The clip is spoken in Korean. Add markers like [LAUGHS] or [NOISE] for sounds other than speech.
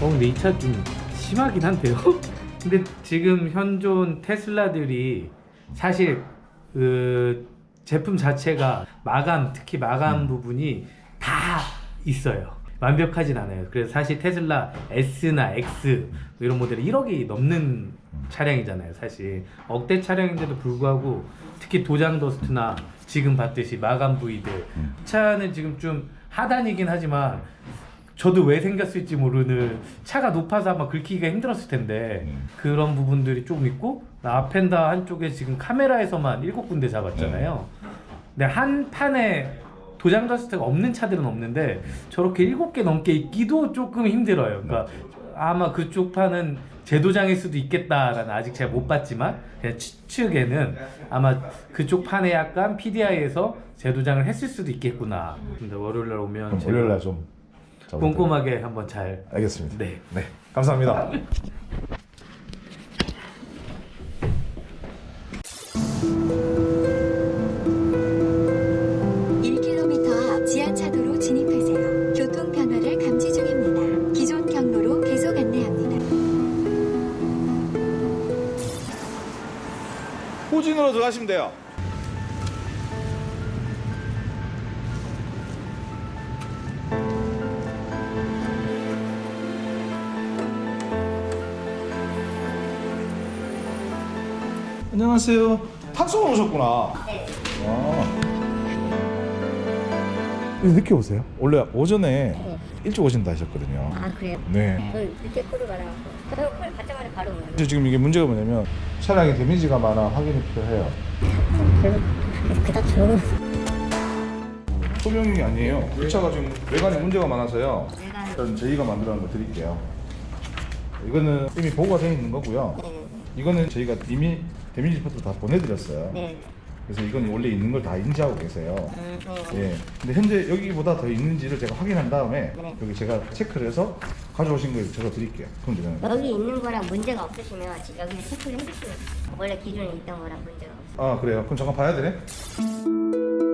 어 근데 이 차 좀 심하긴 한데요. [LAUGHS] 근데 지금 현존 테슬라들이 사실 그 제품 자체가 마감 특히 마감 부분이 다 있어요. 완벽하진 않아요. 그래서 사실 테슬라 S나 X 뭐 이런 모델이 1억이 넘는 차량이잖아요. 사실 억대 차량인데도 불구하고 특히 도장 더스트나 지금 봤듯이 마감 부위들 차는 지금 좀 하단이긴 하지만 저도 왜 생겼을지 모르는 차가 높아서 아마 긁히기가 힘들었을 텐데 음. 그런 부분들이 조금 있고 아펜다 한쪽에 지금 카메라에서만 일곱 군데 잡았잖아요. 근데 한 판에 도장 더스트가 없는 차들은 없는데 저렇게 일곱 개 넘게 있기도 조금 힘들어요. 그러니까 아마 그쪽 판은 재도장일 수도 있겠다라는 아직 제가 못 봤지만 그냥 추측에는 아마 그쪽 판에 약간 PDI에서 재도장을 했을 수도 있겠구나. 근데 월요일 날 오면 그럼 제가 월요일 날좀 꼼꼼하게 한번 잘 알겠습니다. 네. 네, 감사합니다. [LAUGHS] 감지 중입니다. 기존 경로로 계속 안내합니다. 후진으로 들어가시면 돼요. 안녕하세요. 탁송을 오셨구나. 네. 왜 늦게 오세요? 원래 오전에 일찍 오신다 하셨거든요. 아 그래요? 네. 저 늦게 코를 받아갖고 저 코를 받자마자 바로 오는 이제 지금 이게 문제가 뭐냐면 차량에 데미지가 많아 확인이 필요해요. 그래서 그닥 좋은 소명이 아니에요. 이 차가 지금 외관에 문제가 많아서요. 내가 일단 저희가 만들어놓은 거 드릴게요. 이거는 이미 보고가 되어 있는 거고요. 네, 이거는 저희가 이미 데미지 리포트 다 보내드렸어요. 네. 그래서 이건 원래 있는 걸 다 인지하고 계세요. 음, 네. 예. 근데 현재 여기보다 더 있는지를 제가 확인한 다음에 네. 여기 제가 체크를 해서 가져오신 걸 제가 드릴게요. 그럼 되잖아요. 여기 있는 거랑 문제가 없으시면 지- 여기 체크를 해주시면 원래 기존에 있던 거랑 문제가 없어요 아 그래요? 그럼 잠깐 봐야 되네.